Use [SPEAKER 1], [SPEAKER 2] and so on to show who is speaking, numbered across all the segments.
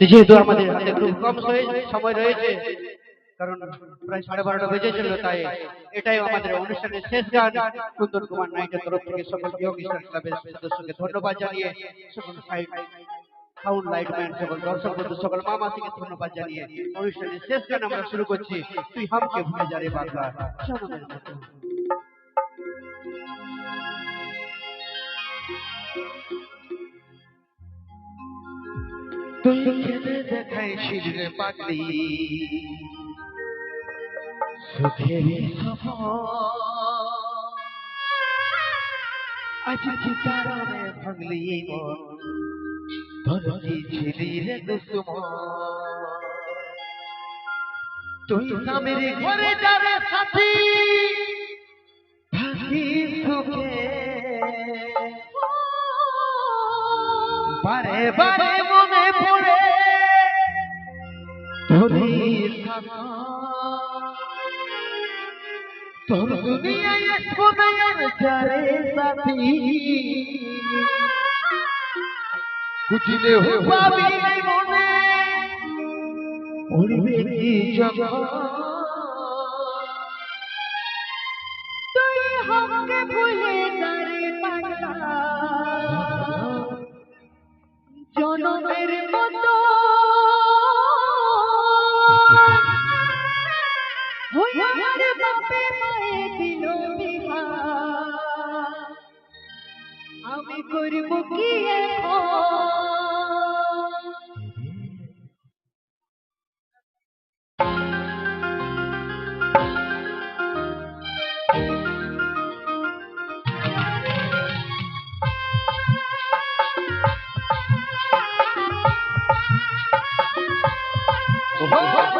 [SPEAKER 1] যেহেতু আমাদের হাতে খুব কম সময়- রয়েছে, কারণ প্রায় সাড়ে বারোটা বেজেছিল তাই এটাই আমাদের অনুষ্ঠানের শেষ গান। কুন্দন কুমার নাইটের তরফ থেকে সকল যোগ ক্লাবের সদস্যকে ধন্যবাদ জানিয়ে সকল সাউন্ড লাইটম্যান সকল দর্শক বন্ধু, সকল মামা থেকে ধন্যবাদ জানিয়ে অনুষ্ঠানের শেষ গান আমরা শুরু করছি। তুই হামকে ভুলে যা রে বাংলা
[SPEAKER 2] তুই খেলে দেখাই শিরে পাগলি? সুখের আজ কি কারণে ভাঙলি মন? ধরছি ছিলি রে দুসুমন তুই স্বামীর ঘরে যাবে সাথী। থাকি সুখে। বারে বারে মনে পড়ে তোরি তোর দুনিয়ায় আসব না আর সাথী। খুঁজলে পাবি মনে। পড়বে কি জগৎ
[SPEAKER 3] করব কি এখন তুই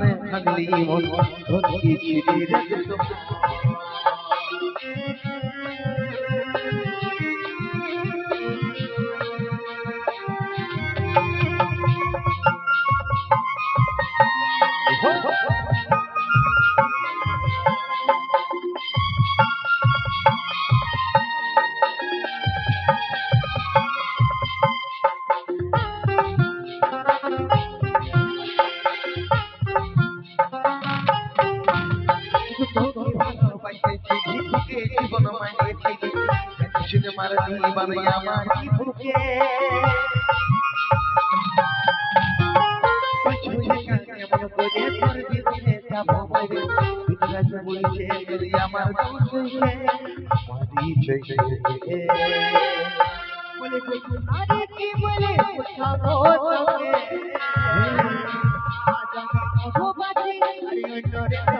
[SPEAKER 2] রে
[SPEAKER 3] পাগলি
[SPEAKER 2] মন? ধরছি ছিলি ভালোবাসেছি তোকে জীবন মানিয়েছি শুনে আমার বুকে কেমন করে তোর বিরুদ্ধে যাব বাইরে বিদ্রাজ বলছে যদি আমার দুঃখে মারি চৈছে
[SPEAKER 3] বলে আরে কি বলে পুছাবো তোকে আজা ও বাজি আরে অন্যরে তুই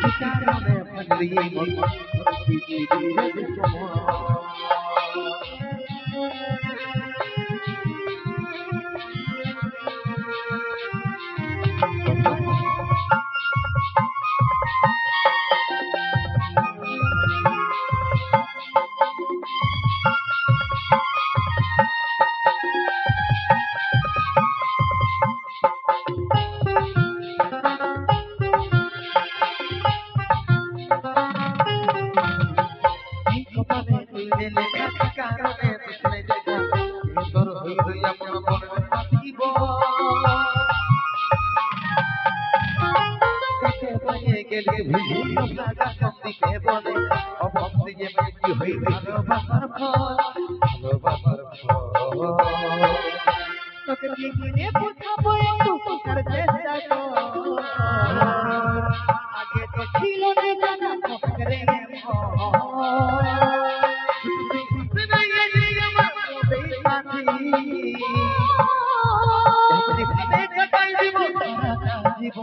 [SPEAKER 3] ভুলে দিলে লেখা কারণে দুশ্মনে দেখা। ভিতর হই হই আপন বলবে থাকিব কাকে
[SPEAKER 4] পায়ে গেলে ভুল লাগা কম দিকে বলে? অভাব দিয়ে কি হই ভালোবাসার ফল ভালোবাসার ফল
[SPEAKER 3] তোকে কি গুনে বোঝাবো
[SPEAKER 2] এত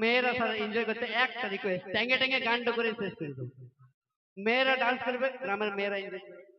[SPEAKER 2] মেয়েরা সারা এনজয় করতে একটা রিকোয়েস্ট ট্যাঙ্গে ট্যাঙ্গে গানটা করে শেষ করে মেয়েরা ডান্স করবে, গ্রামের মেয়েরা এনজয় করবে।